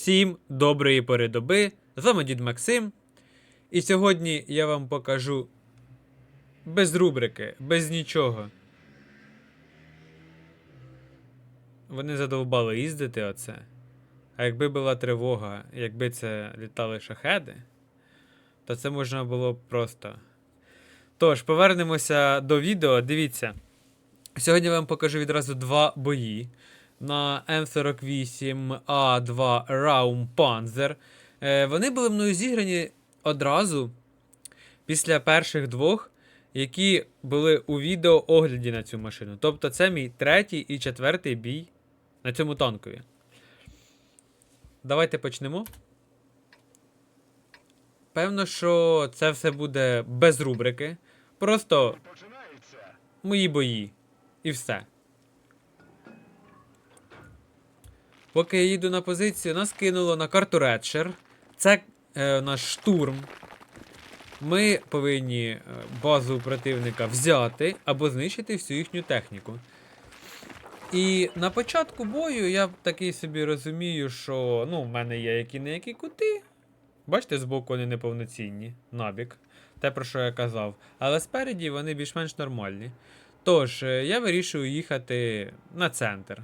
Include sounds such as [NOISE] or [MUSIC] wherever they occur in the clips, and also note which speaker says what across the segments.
Speaker 1: Всім доброї пори доби. З вами дід Максим. І сьогодні я вам покажу без рубрики, без нічого. Вони задовбали їздити оце. А якби була тривога, якби це літали шахеди, то це можна було б просто. Тож, повернемося до відео. Дивіться. Сьогодні я вам покажу відразу два бої на М48А2 Raum Panzer. Е, Вони були мною зіграні одразу після перших двох, які були у відео огляді на цю машину. Тобто це мій третій і четвертий бій на цьому танкові. Давайте почнемо. Певно, що це все буде без рубрики. Просто мої бої. І все. Поки я їду на позицію, нас кинуло на карту Редшер. Це е, наш штурм. Ми повинні е, базу противника взяти або знищити всю їхню техніку. І на початку бою я такий собі розумію, що ну, в мене є які не які кути. Бачите, збоку вони неповноцінні, набік. Те, про що я казав. Але спереді вони більш-менш нормальні. Тож, е, я вирішую їхати на центр.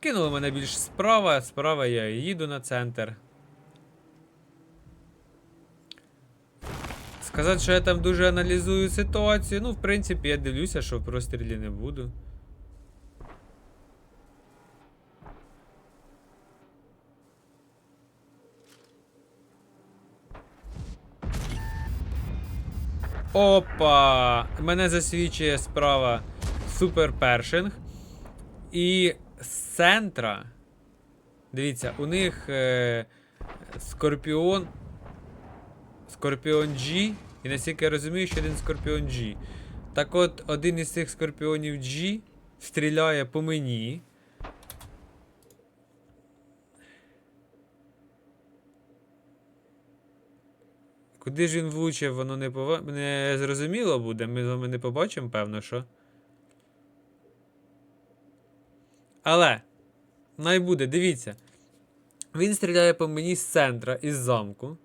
Speaker 1: Кинули мене більш справа, справа я їду на центр. Сказати, що я там дуже аналізую ситуацію, ну, в принципі, я дивлюся, що в прострілі не буду. Опа! Мене засвідчує справа Супер Першинг. І з центра. Дивіться, у них е, Скорпіон. Скорпіон G. І наскільки я розумію, що один Скорпіон G. Так от, один із цих Скорпіонів G стріляє по мені. Куди ж він влучив, воно не пова... не зрозуміло буде. Ми з вами не побачимо, певно, що. Але, най буде, дивіться. Він стріляє по мені з центра, із замку.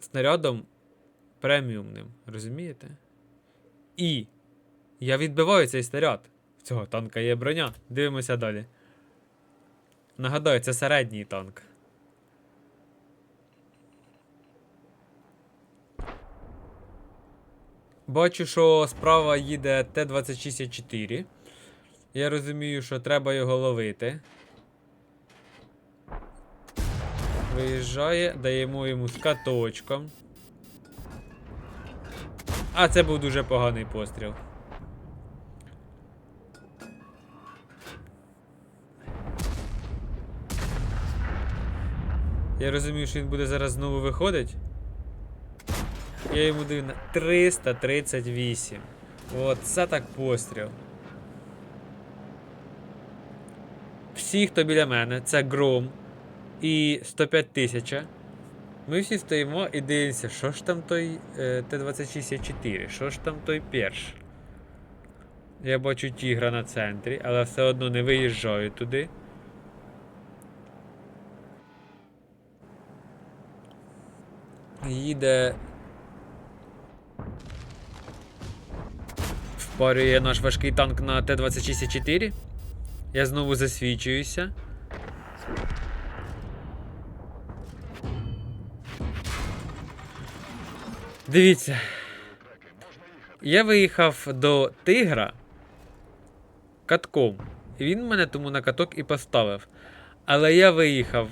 Speaker 1: Снарядом преміумним. Розумієте? І я відбиваю цей снаряд. В цього танка є броня. Дивимося далі. Нагадаю, це середній танк. Бачу, що справа їде Т-26-4. Я розумію, що треба його ловити. Виїжджає, даємо йому з каточком. А це був дуже поганий постріл. Я розумію, що він буде зараз знову виходить. Я йому даю на 338. От, це так постріл. Всі, хто біля мене, це Гром і 105 тисяч. Ми всі стоїмо і дивимося, що ж там той е, Т-26-4, що ж там той перш. Я бачу тігра на центрі, але все одно не виїжджаю туди. Їде. Впарює наш важкий танк на Т-26-4. Я знову засвічуюся. Дивіться. Я виїхав до тигра катком. І він мене тому на каток і поставив. Але я виїхав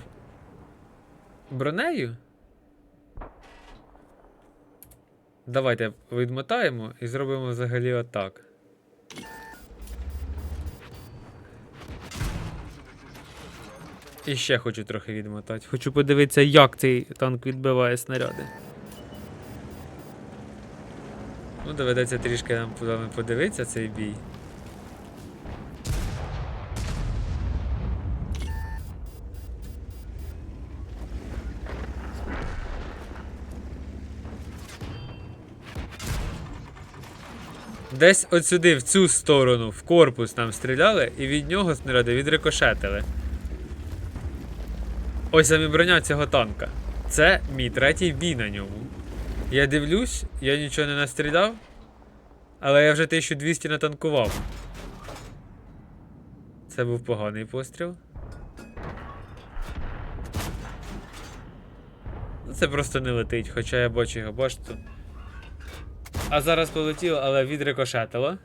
Speaker 1: бронею. Давайте відмотаємо і зробимо взагалі отак. І ще хочу трохи відмотати. Хочу подивитися, як цей танк відбиває снаряди. Ну, доведеться трішки нам подивитися цей бій. Десь от сюди, в цю сторону, в корпус нам стріляли, і від нього снаряди відрикошетили. Ось саме броня цього танка. Це мій третій бій на ньому. Я дивлюсь, я нічого не настріляв, але я вже 1200 натанкував. Це був поганий постріл. Ну, Це просто не летить, хоча я бачу його башту. А зараз полетіло, але відрикошетило.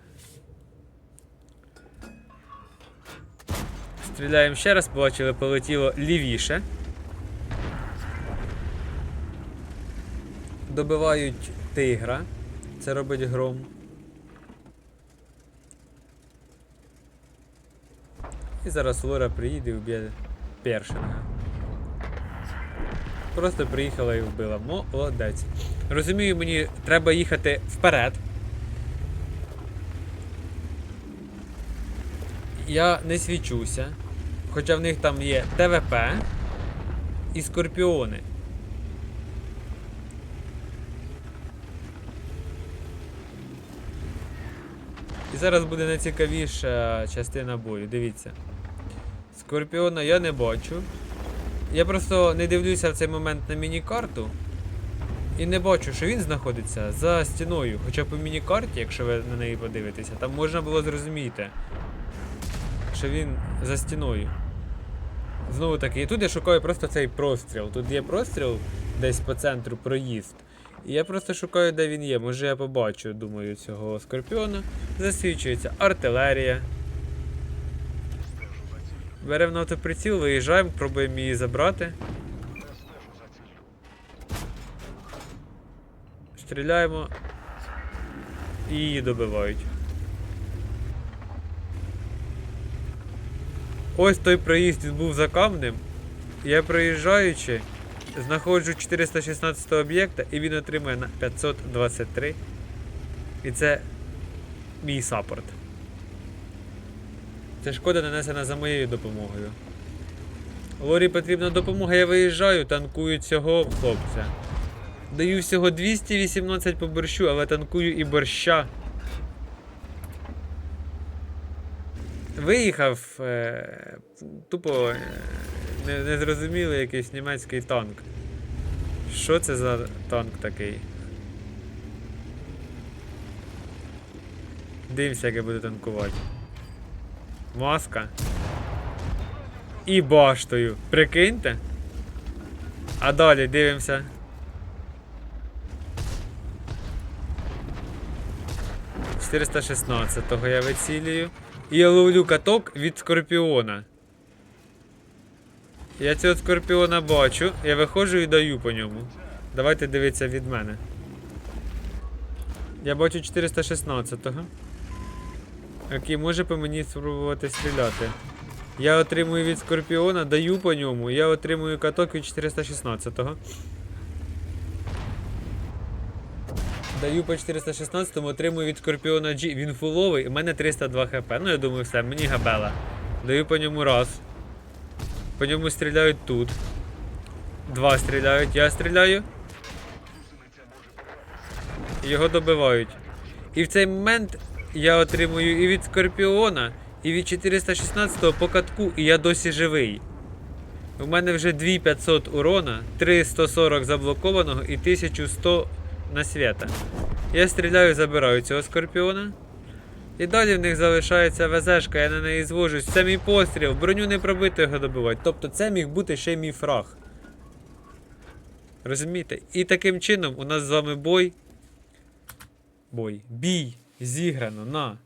Speaker 1: Стріляємо ще раз, побачили, полетіло лівіше. Добивають тигра. Це робить гром. І зараз Лора приїде і вб'є першинга. Просто приїхала і вбила. Молодець. Розумію, мені треба їхати вперед. Я не свічуся. Хоча в них там є ТВП і скорпіони. І зараз буде найцікавіша частина бою. Дивіться. Скорпіона я не бачу. Я просто не дивлюся в цей момент на міні-карту. І не бачу, що він знаходиться за стіною. Хоча по міні-карті, якщо ви на неї подивитеся, там можна було зрозуміти, що він за стіною. Знову таки, і тут я шукаю просто цей простріл. Тут є простріл десь по центру проїзд. І я просто шукаю, де він є. Може я побачу, думаю, цього скорпіона. Засвічується артилерія. Беремо на автоприціл, виїжджаємо, пробуємо її забрати. Стріляємо. І її добивають. Ось той проїзд був за камнем. Я проїжджаючи, знаходжу 416 об'єкта і він отримує на 523. І це мій саппорт. Це шкода нанесена за моєю допомогою. Лорі потрібна допомога, я виїжджаю, танкую цього хлопця. Даю всього 218 по борщу, але танкую і борща. Виїхав е, тупо е, незрозумілий якийсь німецький танк. Що це за танк такий? Дивимося, як я буду танкувати. Маска. І баштою. Прикиньте. А далі дивимося. З 416-го я вицілюю. Я ловлю каток від скорпіона. Я цього скорпіона бачу, я виходжу і даю по ньому. Давайте дивитися від мене. Я бачу 416-го. Який може по мені спробувати стріляти. Я отримую від скорпіона, даю по ньому, я отримую каток від 416-го. Даю по 416-му, отримую від скорпіона G. Він фуловий, у мене 302 хп. Ну я думаю, все, мені габела. Даю по ньому раз. По ньому стріляють тут. Два стріляють, я стріляю. Його добивають. І в цей момент я отримую і від Скорпіона, і від 416 по катку, і я досі живий. У мене вже 2500 урона, 3140 заблокованого і 1100 на свята. Я стріляю, забираю цього скорпіона. І далі в них залишається ВЗшка, я на неї звожусь. Це мій постріл, броню не пробити його добивати. Тобто це міг бути ще мій фраг. Розумієте? І таким чином у нас з вами бой. Бой. Бій зіграно на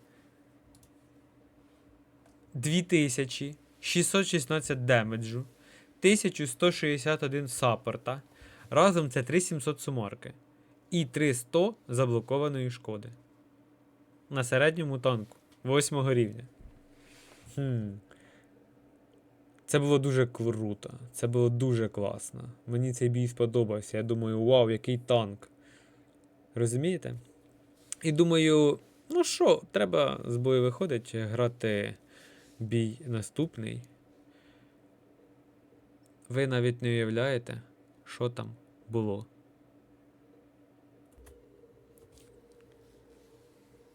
Speaker 1: 2616 демеджу, 1161 саппорта. Разом це 3700 сумарки. І 300 заблокованої шкоди. На середньому танку 8 рівня. Хм. Це було дуже круто. Це було дуже класно. Мені цей бій сподобався. Я думаю, вау, який танк. Розумієте? І думаю, ну що, треба з бою виходить, грати бій наступний. Ви навіть не уявляєте, що там було.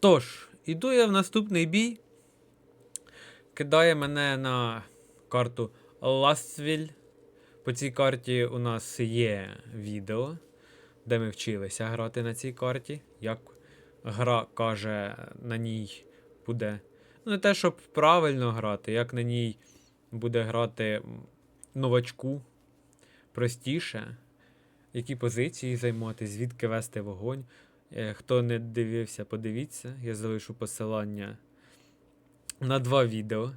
Speaker 1: Тож, іду я в наступний бій. Кидає мене на карту Ластвіль. По цій карті у нас є відео, де ми вчилися грати на цій карті. Як гра каже, на ній буде. Ну, не те, щоб правильно грати, як на ній буде грати новачку простіше, які позиції займати, звідки вести вогонь. Е, Хто не дивився, подивіться. Я залишу посилання на два відео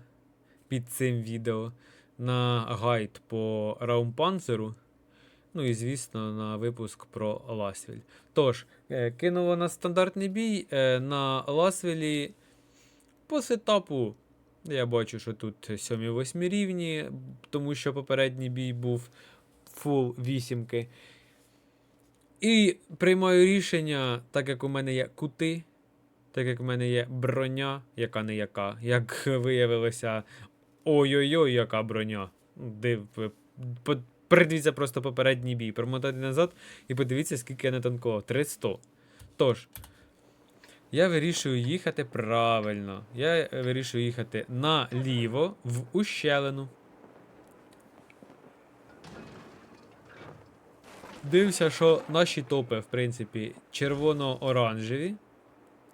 Speaker 1: під цим відео. На гайд по Раумпанцеру. Ну і, звісно, на випуск про Ласвіль. Тож, е, кинуло на стандартний бій е, на Ласвілі по сетапу. Я бачу, що тут 7-8 рівні, тому що попередній бій був фул вісімки. І приймаю рішення, так як у мене є кути, так як у мене є броня, яка не яка. Як [LAUGHS] виявилося, ой-ой-ой, яка броня. Див, передивіться просто попередній бій. Промотати назад і подивіться, скільки я натанкував. 300. Тож, я вирішую їхати правильно. Я вирішую їхати наліво в ущелину. Дивився, що наші топи, в принципі, червоно-оранжеві,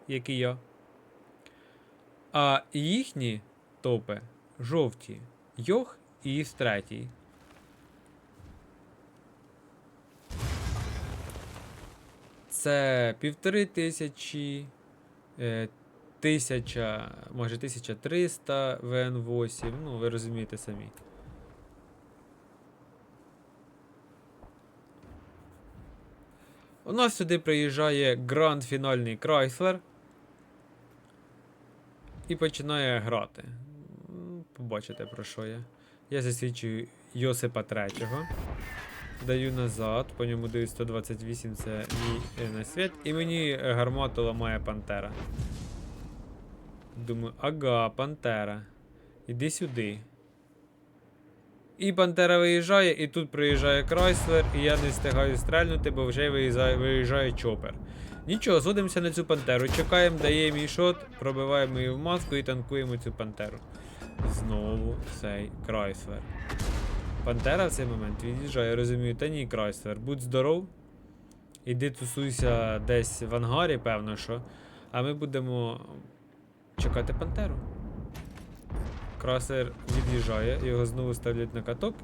Speaker 1: як і я. А їхні топи жовті. Йох і Іс третій. Це півтори тисячі, е, тисяча, може 1300 ВН8. Ну, ви розумієте самі. У нас сюди приїжджає гранд фінальний Крайслер і починає грати. Побачите про що я. Я засвідчую Йосипа третього. Даю назад, по ньому даю 128, це мій е, на світ. І мені е, гармату ламає Пантера. Думаю, ага, Пантера. Іди сюди. І Пантера виїжджає, і тут приїжджає Крайслер, і я не встигаю стрельнути, бо вже виїжджає, виїжджає чопер. Нічого, згодимося на цю пантеру. Чекаємо, дає мій шот, пробиваємо її в маску і танкуємо цю пантеру. Знову цей Крайслер. Пантера в цей момент від'їжджає, я розумію, та ні, Крайслер, будь здоров. Іди тусуйся десь в ангарі, певно, що. А ми будемо чекати Пантеру. Крайслер від'їжджає, його знову ставлять на каток.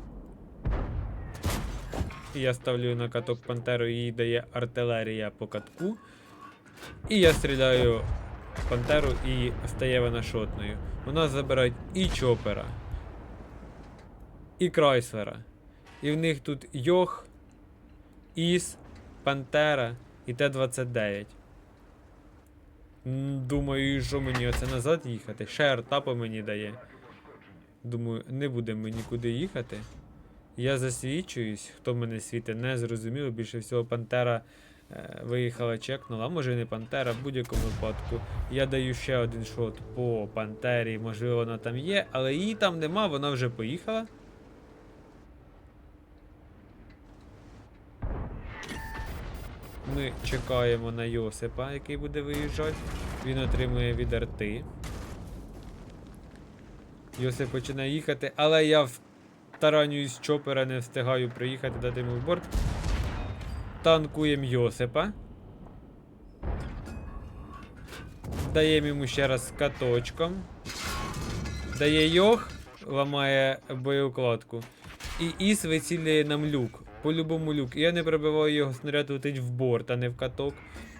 Speaker 1: І я ставлю на каток Пантеру, їй дає артилерія по катку. І я стріляю Пантеру і стає вона шотною. У нас забирають і Чопера, і Крайслера. І в них тут Йох, Іс, Пантера і Т-29. Думаю, що мені оце назад їхати? Ще артапа мені дає. Думаю, не будемо ми нікуди їхати. Я засвідчуюсь, хто мене світить, не зрозуміло. Більше всього, Пантера е, виїхала, чекнула, а може і не Пантера, в будь-якому випадку. Я даю ще один шот по Пантері, можливо, вона там є, але її там нема, вона вже поїхала. Ми чекаємо на Йосипа, який буде виїжджати. Він отримує від арти. Йосип починає їхати, але я втаранююсь з чопера, не встигаю приїхати, дати йому в борт. Танкуємо Йосипа. Даємо йому ще раз каточком. Дає йох, ламає боєукладку. І Іс вицілює нам люк. По-любому люк. І я не пробиваю його снаряд летить в борт, а не в каток.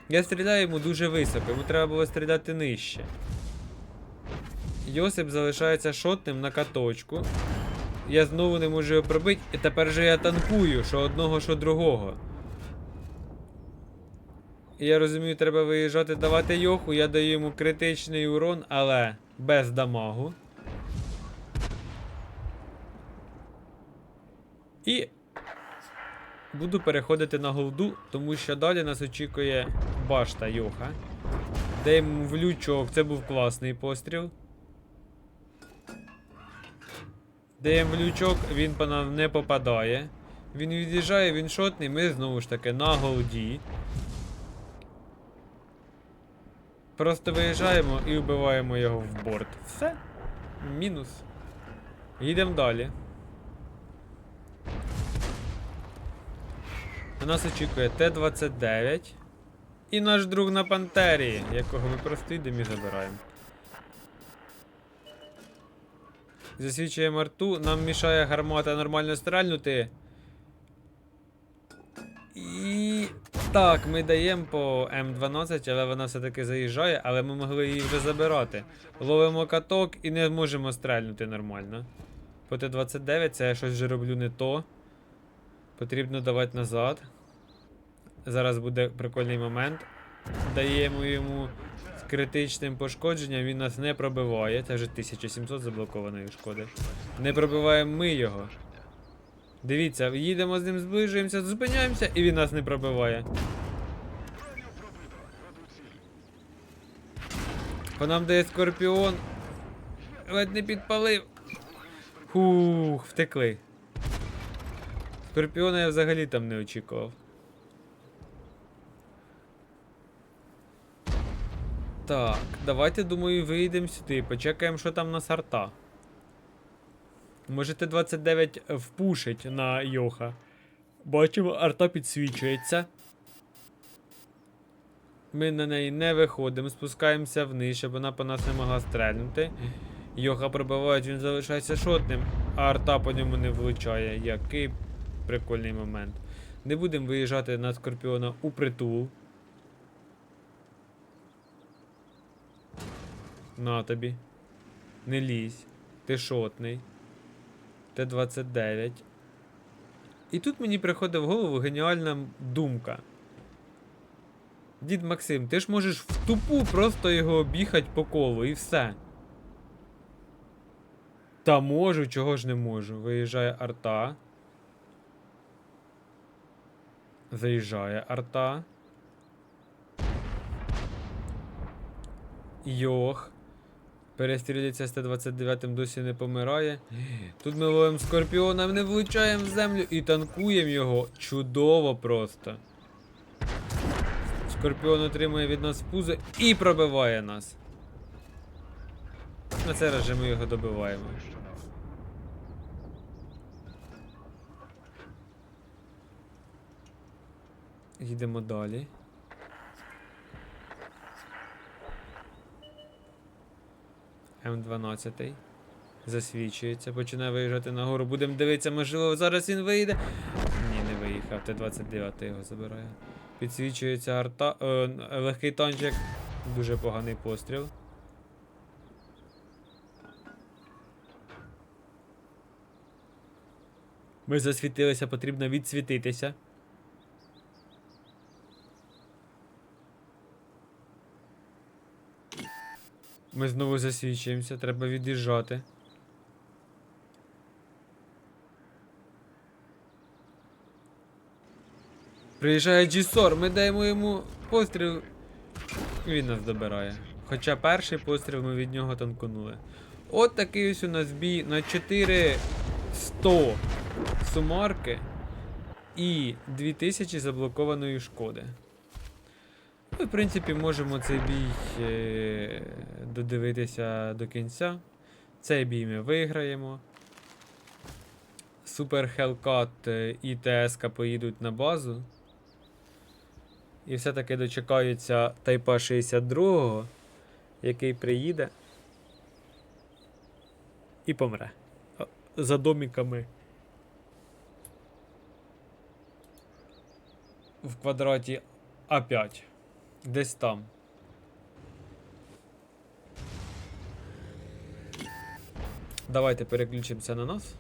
Speaker 1: Я стріляю йому дуже високо, йому треба було стріляти нижче. Йосип залишається шотним на каточку. Я знову не можу його пробити, і тепер же я танкую, що одного, що другого. Я розумію, треба виїжджати давати йоху, я даю йому критичний урон, але без дамагу. І буду переходити на голду, тому що далі нас очікує башта Йоха. Де йому в лючок, це був класний постріл. Даємо лючок, він по нам не попадає. Він від'їжджає, він шотний, ми знову ж таки на голді. Просто виїжджаємо і вбиваємо його в борт. Все. Мінус. Їдемо далі. На нас очікує Т-29. І наш друг на Пантері, якого ми просто йдемо і забираємо. Засвічуємо рту, нам мішає гармата нормально стрельнути. І. Так, ми даємо по М12, але вона все-таки заїжджає, але ми могли її вже забирати. Ловимо каток і не можемо стрельнути нормально. По Т-29 це я щось вже роблю не то. Потрібно давати назад. Зараз буде прикольний момент. Даємо йому критичним пошкодженням, він нас не пробиває. Це вже 1700 заблокованої шкоди. Не пробиваємо ми його. Дивіться, їдемо з ним, зближуємося, зупиняємося, і він нас не пробиває. По нам дає скорпіон. Ледь не підпалив. Фух, втекли. Скорпіона я взагалі там не очікував. Так, давайте, думаю, вийдемо сюди, почекаємо, що там на сарта. Може Т-29 впушить на Йоха. Бачимо, арта підсвічується. Ми на неї не виходимо, спускаємося вниз, щоб вона по нас не могла стрельнути. Йоха пробивають, він залишається шотним, а арта по ньому не влучає. Який прикольний момент. Не будемо виїжджати на Скорпіона у притул. На тобі. Не лізь. Ти шотний. Т-29. І тут мені приходить в голову геніальна думка. Дід Максим, ти ж можеш в тупу просто його об'їхати по колу і все. Та можу, чого ж не можу. Виїжджає арта. Заїжджає арта. Йох. Перестрілюється з Т-29 досі не помирає. Тут ми ловимо скорпіона, не влучаємо в землю і танкуємо його. Чудово просто. Скорпіон отримує від нас пузи і пробиває нас. На цей раз же ми його добиваємо. Їдемо далі. М12. Засвічується, починає виїжджати нагору. Будемо дивитися, можливо, зараз він вийде. Ні, не виїхав. Т-29 його забирає. Підсвічується арта. Е, легкий танчик. Дуже поганий постріл. Ми засвітилися, потрібно відсвітитися. Ми знову засвічуємося, треба від'їжджати. Приїжджає Джісор, ми даємо йому постріл. Він нас добирає. Хоча перший постріл ми від нього танконули. От такий ось у нас бій на 4100 сумарки і 2000 заблокованої шкоди. Ми, в принципі, можемо цей бій е, додивитися до кінця. Цей бій ми виграємо. Супер Hellcat е, і ТСК поїдуть на базу. І все-таки дочекаються Тайпа 62, який приїде і помре. За доміками. В квадраті А5. Десь там. Давайте переключимося на нас.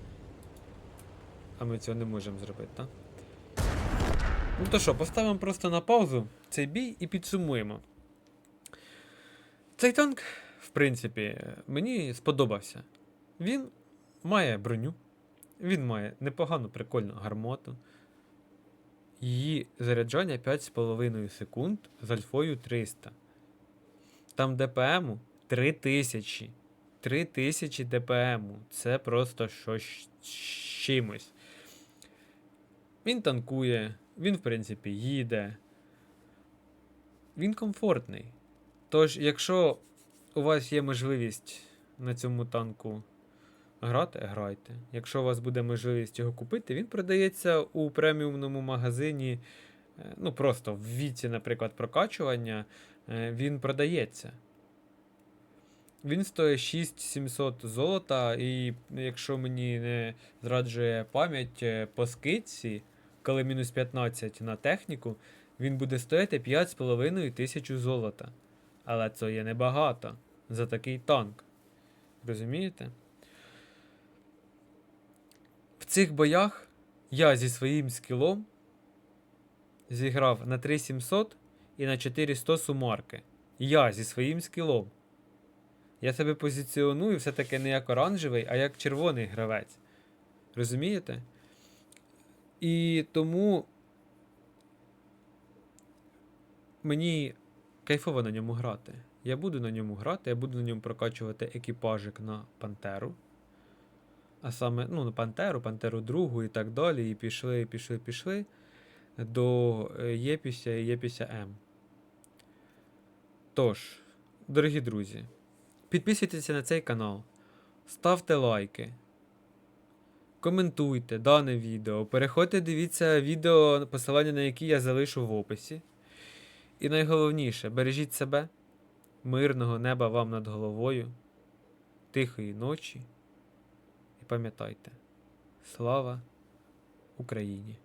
Speaker 1: А ми цього не можемо зробити, так? Ну то що, поставимо просто на паузу цей бій і підсумуємо. Цей танк, в принципі, мені сподобався. Він має броню, він має непогану прикольну гармоту. Її заряджання 5,5 секунд з альфою 300. Там ДПМу 3000. 3000 ДПМу. Це просто щось чимось. Він танкує, він, в принципі, їде. Він комфортний. Тож, якщо у вас є можливість на цьому танку грати, грайте. Якщо у вас буде можливість його купити, він продається у преміумному магазині. е, Ну, просто в віці, наприклад, прокачування, е, він продається. Він стоїть 6700 золота, і якщо мені не зраджує пам'ять е, по скидці, коли мінус 15 на техніку, він буде стояти 5,5 тисяч золота. Але це є небагато за такий танк. Розумієте? Цих боях я зі своїм скілом зіграв на 3700 і на 4100 сумарки. Я зі своїм скілом. Я себе позиціоную все-таки не як оранжевий, а як червоний гравець. Розумієте? І тому мені кайфово на ньому грати. Я буду на ньому грати, я буду на ньому прокачувати екіпажик на Пантеру. А саме, ну, Пантеру, Пантеру другу і так далі. І пішли, пішли, пішли до е, Єпіся і Єпіся М. Тож, дорогі друзі, підписуйтеся на цей канал, ставте лайки, коментуйте дане відео, переходьте, дивіться відео, посилання на які я залишу в описі. І найголовніше, бережіть себе, мирного неба вам над головою, тихої ночі. Пам'ятайте, слава Україні!